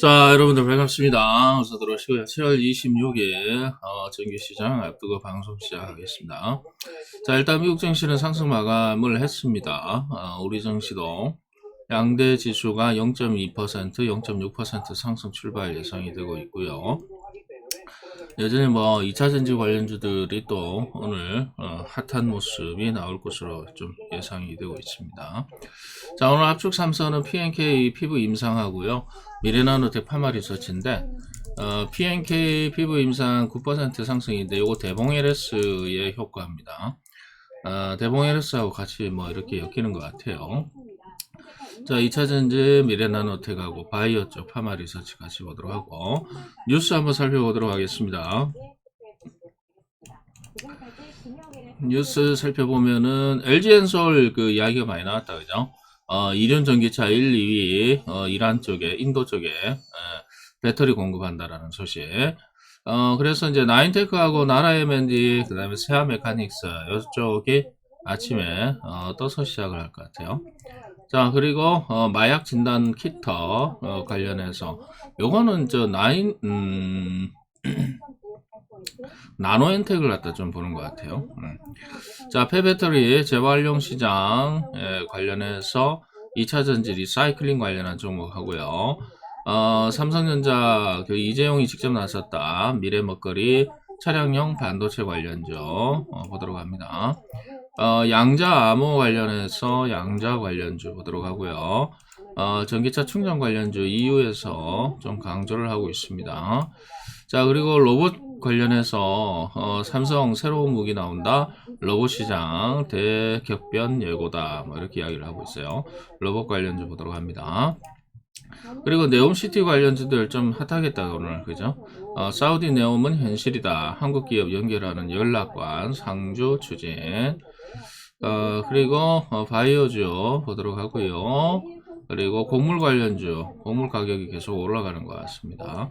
자, 여러분들 반갑습니다. 어서 들어오시고요. 7월 26일 어, 정규시장 앞두고 방송 시작하겠습니다. 자, 일단 미국 증시는 상승 마감을 했습니다. 어, 우리 증시도 양대 지수가 0.2%, 0.6% 상승 출발 예상이 되고 있고요. 여전히 뭐 2차 전지 관련주들이 또 오늘 어, 핫한 모습이 나올 것으로 좀 예상이 되고 있습니다. 자 오늘 압축 3선은 PNK 피부 임상하고요. 미래나노텍 파마리서치인데 어, PNK 피부 임상 9% 상승인데 요거 대봉 LS의 효과입니다. 어, 대봉 LS하고 같이 뭐 이렇게 엮이는 것 같아요. 자, 2차 전지 미래나노텍하고 바이오 쪽 파마 리서치 같이 보도록 하고 뉴스 한번 살펴보도록 하겠습니다. 뉴스 살펴보면은 LG엔솔 그 이야기가 많이 나왔다 그죠? 어, 이륜 전기차 1, 2위 어, 이란 쪽에 인도 쪽에 에, 배터리 공급한다라는 소식. 어, 그래서 이제 나인테크하고 나라 M&D 그다음에 세아 메카닉스 이쪽이 아침에 어, 떠서 시작을 할 것 같아요. 자 그리고 어, 마약 진단 키터 어, 관련해서 요거는 저 나인 음, 나노엔텍을 갖다 좀 보는 것 같아요. 음. 자 폐배터리 재활용 시장 에 관련해서 2차 전지 리사이클링 관련한 종목 하고요. 어, 삼성전자 그 이재용이 직접 나섰다 미래 먹거리 차량용 반도체 관련주 어, 보도록 합니다. 어, 양자 암호 관련해서 양자 관련주 보도록 하고요. 어, 전기차 충전 관련주 EU에서 좀 강조를 하고 있습니다. 자, 그리고 로봇 관련해서 어, 삼성 새로운 무기 나온다. 로봇 시장 대격변 예고다. 뭐 이렇게 이야기를 하고 있어요. 로봇 관련주 보도록 합니다. 그리고 네옴시티 관련주들 좀 핫하겠다 오늘 그죠? 어, 사우디 네옴은 현실이다. 한국 기업 연결하는 연락관 상주 추진. 어, 그리고 어, 바이오주 보도록 하고요. 그리고 곡물 관련주, 곡물 가격이 계속 올라가는 것 같습니다.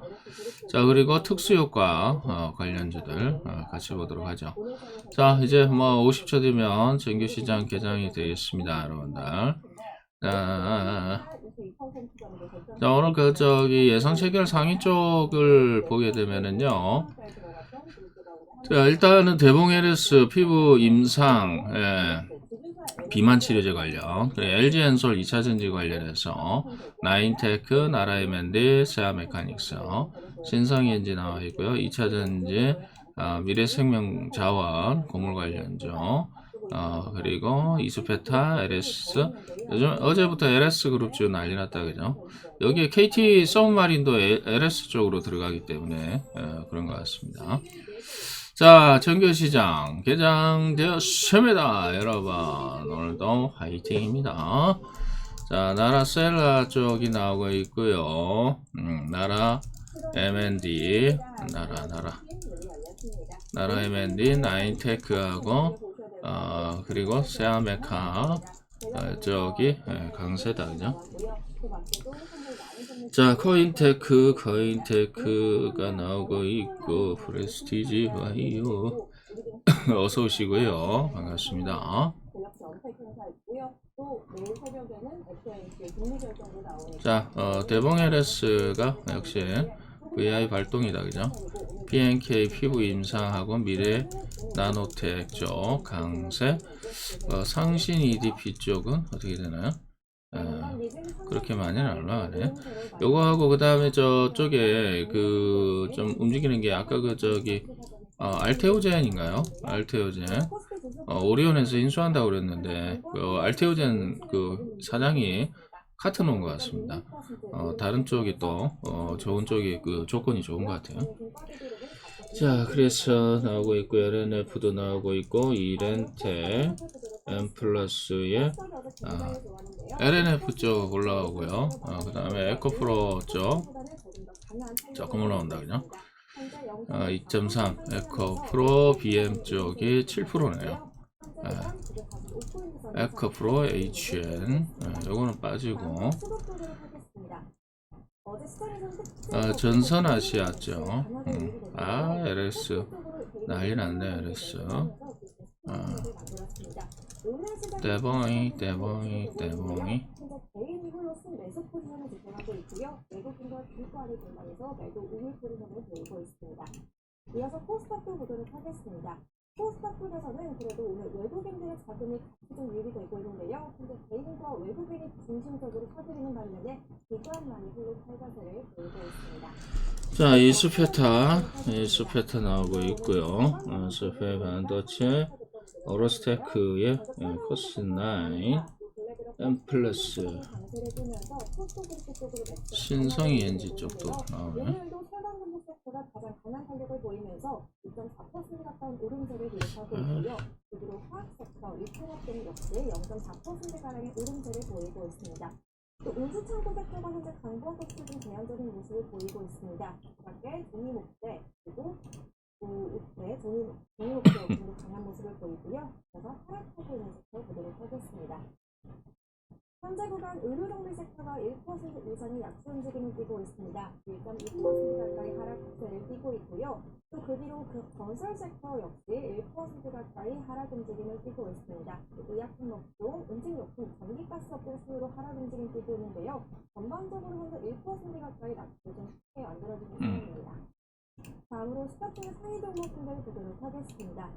자, 그리고 특수효과 어, 관련주들 어, 같이 보도록 하죠. 자, 이제 뭐 50초 뒤면 정규시장 개장이 되겠습니다, 여러분들. 자, 자, 오늘 그 저기 예상 체결 상위 쪽을 보게 되면은요. 자, 일단은 대봉 LS 피부 임상 예, 비만 치료제 관련 LG 엔솔 2차 전지 관련해서 나인테크, 나라에멘디, 세아메카닉스, 신성엔지 나와 있고요. 2차 전지 아, 미래생명 자원 고물 관련주 어, 그리고 이수페타, LS 요즘 어제부터 LS 그룹 주 난리 났다 그죠? 여기에 KT 서브마린도 LS 쪽으로 들어가기 때문에 어, 그런 것 같습니다. 자, 정규시장 개장되었습니다. 여러분, 오늘도 화이팅입니다. 자, 나라 셀라 쪽이 나오고 있고요. 음, 나라 M&D, 나라, 나라. 나라 M&D, 나인테크하고, 어, 그리고 세아메카, 어, 저기, 예, 강세다, 그죠? 자, 코인테크, 코인테크가 나오고 있고, 프레스티지 바이오. 어서 오시고요. 반갑습니다. 자, 어, 대봉 LS가 역시 VI 발동이다, 그죠? PNK 피부 임상하고 미래 나노텍 쪽 강세, 어, 상신 EDP 쪽은 어떻게 되나요? 아, 그렇게 많이는 안 올라가네. 요거 하고 그 다음에 저쪽에 그 좀 움직이는 게 아까 그 저기 어, 알테오젠인가요? 알테오젠. 어, 오리온에서 인수한다고 그랬는데 그 알테오젠 그 사장이 카트 놓은 것 같습니다. 어, 다른 쪽이 또 어, 좋은 쪽이 그 조건이 좋은 것 같아요. 자, 그래서 나오고 있고 LNF도 나오고 있고 이렌테 M 플러스의 아, LNF 쪽 올라오고요. 아, 그 다음에 에코프로 쪽 조금 올라온다 그죠? 아, 2.3 에코프로 BM 쪽이 7%네요. 아, 에코프로 HN 아, 요거는 빠지고 아, 전선 아시아 쪽 음. 아 LS 난리 났네 LS 아, 대봉이 대봉이 대봉이. 이어서 코스닥도 보도록 하겠습니다. 쪽에서는 그래도 오늘 외국인들의 자금이 좀 유입되고 있는데요. 근데 개인과 외국인이 중심적으로 사들이는 반면에 기관만이 홀로 탈자세를 보이고 있습니다. 자, 이스페타, 이스페타 나오고 있고요. 어, 스페 반도체, 어로스테크의 예, 코스9, 엠플러스, 신성이 엔지 쪽도 나오네. 오늘도 철강 금속 섹터가 가장 강한 탄력을 보이면서 2.4% 가까운 오름세를 기록하고 있고요. 그리고 화학 섹터, 리테업 등 역시 0.4% 가량의 오름세를 보이고 있습니다. 또 운수 창고 섹터가 현재 섹터 중 제한적인 모습을 보이고 있습니다. 그 밖에 종이 목재 1% 노선이 약선지기를 띄고 있습니다. 1.2% 가까이 하락 추세를 띄고 있고요. 또 그 뒤로 그 건설 섹터 역시 1% 가까이 하락 움직임을 띄고 있습니다. 의약품 업종, 음식료품, 전기가스 업종 순으로 하락 움직임 띄고 있는데요. 전반적으로 현재 1% 가까이 낙폭이 좀 쉽게 만들어지는 상황입니다. 음. 다음으로 스타트는 상위 종목 분석을 보도록 하겠습니다.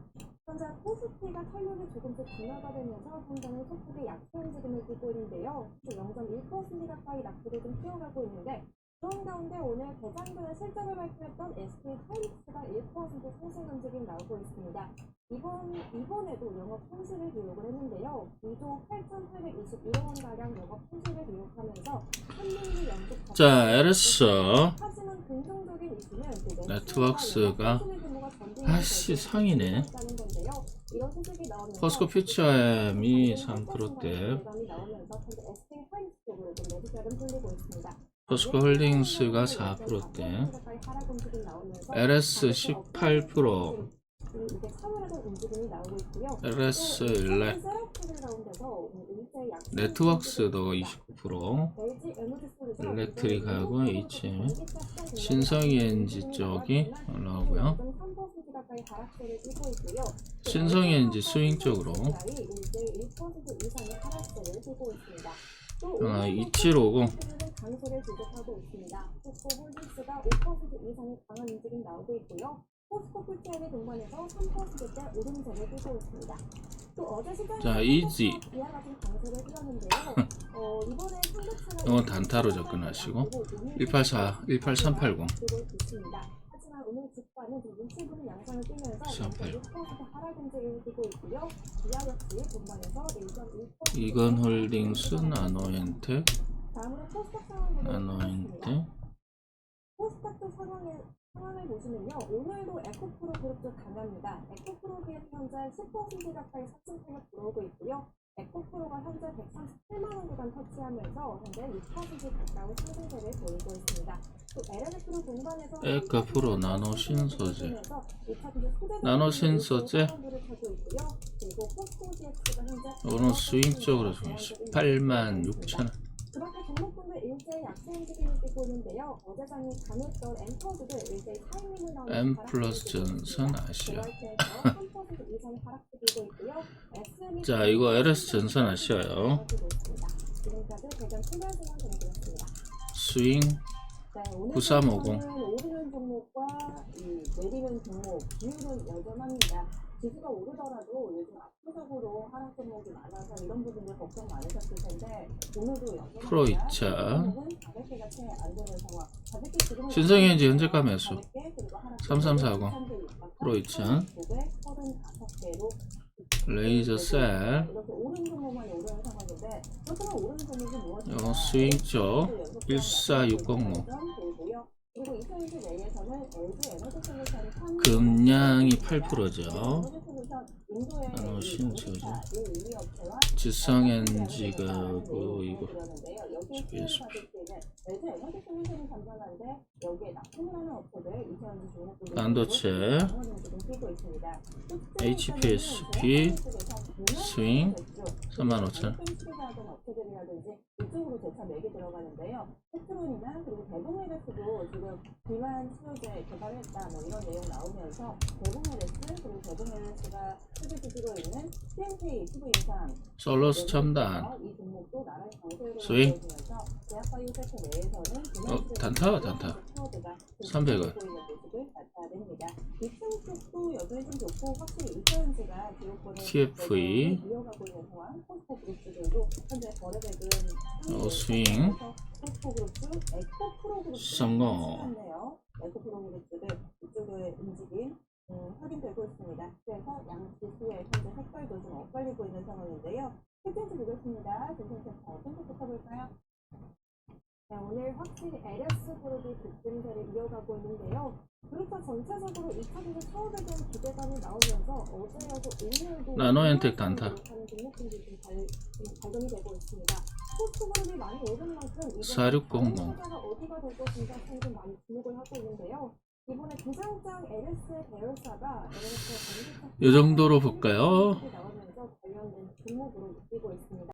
현재 코스피가 탄력이 조금씩 둔화가 되면서 상장은 소폭의 약세 움직임을 띠고 있는데요. 0.1% 가까이 낙폭을 좀 키워가고 있는데 그런 가운데 오늘 전에 실적을 발표했던 SK 하이닉스가 1% 상승 움직임 나오고 있습니다. 이번, 이번에도 영업 손실을 기록을 했는데요. 2조 8,821억 원 가량 영업 손실을 기록하면서 3분기 연속 자, LS. 하지만 긍정적인 이슈는 그 네트워크스가 아씨, 상이네. 포스코 퓨처엠이 3%대, 포스코 홀딩스가 4%대, LS 18%, LS 일렉, 네트워크스도 29%, 일렉트릭하고 H, 신성이 엔지 쪽이 올라오고요. 신성이 엔지 스윙 쪽으로 아, 2750 강세를 지속하고 있습니다. 포스코 홀딩스가 5% 이상의 강한 움직임 나오고 있고요. 포스코 풀체인의 동반해서 3%대 오름세를 띄고 있습니다. 또 어제 시장 자, 이지. 이와 같은 강세를 띄었는데요. 어, 이번에 이건 단타로 접근하시고 184, 18380 뜨고 있습니다. 오늘 주가는 좀 눈치 보는 양상을 띄면서 380. 1.6% 하락 움직임을 띄고 있고요. 이하 역시 동반해서 1.1% 이건 홀딩스, 나노엔텍, 다음으로 코스닥 상황 보도록 하겠습니다. 나노엔텍, 코스닥도 상황을, 상황을 보시면요. 오늘도 에코프로 그룹도 강합니다. 에코프로 기업 현재 10% 가까이 상승폭을 들어오고 있고요. 에코프로가 현재 137만 원 구간 터치하면서 현재 6% 가까운 상승세를 보이고 있습니다. 또 LNF로 동반해서 에코프로 나노 신소재, 그래서 2차전지 소재 나노 신소재, 오늘 좀 18만 6천원 그 밖에 종목군들 있는데요. 어제 장이 타이밍을 나오는 M 플러스 전선 아시아 자 이거 LS 전선 아시아요. 스윙 네, 오늘 9350. 시장은 오르는 종목과 이 내리는 종목 비율은 여전합니다. 지수가 오르더라도 요즘 압도적으로 하락 종목이 많아서 이런 부분들 걱정 많으 프로 이차. 종목은 가볍게가 채안 되는 상황. 가볍게 지금은 신성현지 현재가 매수 가볍게 그리고 하락 3340. 프로 이차. 935개로 레이저 셀? 이거 스윙 쪽 14605 그리고 2020 내에서는 LG 에너지 솔루션이 판 금량이 8%죠 에너지 솔루션 인도의 나노 신소재. 1위 업체와 지성 엔지가 그 이거 종목들이 반도체, HPSP, 스윙 35,000. 페트론이나 그리고 대봉메르스도 지금 비만 치료제 개발했다 뭐 이런 내용 나오면서 대봉메르스 그리고 대봉메르스가 수주 주주로 있는 CNK 피부 인상 솔로스 첨단 이 종목도 나라의 강세로 스윙. 섹터 내에서는 어, 단타, 단타. 키워드가 300원. 보이는 모습을 나타냅니다. 비층 쪽도 여전히 좀 좋고 확실히 일자연지가 기록권을 TFE. 이어가고 있는 상황. 포스코 그룹들도 현재 거래액은 어, 스윙. 포스코 그룹, 에코 프로 그룹 성공. 네요 에코 프로 그룹들 이쪽의 움직임 음, 확인되고 있습니다. 그래서 양 지수의 현재 색깔도 좀 엇갈리고 있는 상황인데요. 팩트지 보겠습니다. 조선센터 분석부터 볼까요? 네, 오늘 확실히 LS 그룹이 급등세를 이어가고 있는데요. 그룹사 전체적으로 2차전에 사업에 대한 기대감이 나오면서 어제여서 오늘도 나노엔텍 단타. 하는 좀, 발, 좀 발견이 되고 있습니다. 포스트 그룹이 많이 오른 만큼 이번 4600. 다음 투자가 어디가 될 것인가 좀 많이 주목을 하고 있는데요. 이번에 부장장 LS 계열사가 LS 이 정도로 볼까요? 나오면서 관련된 종목으로 느끼고 있습니다.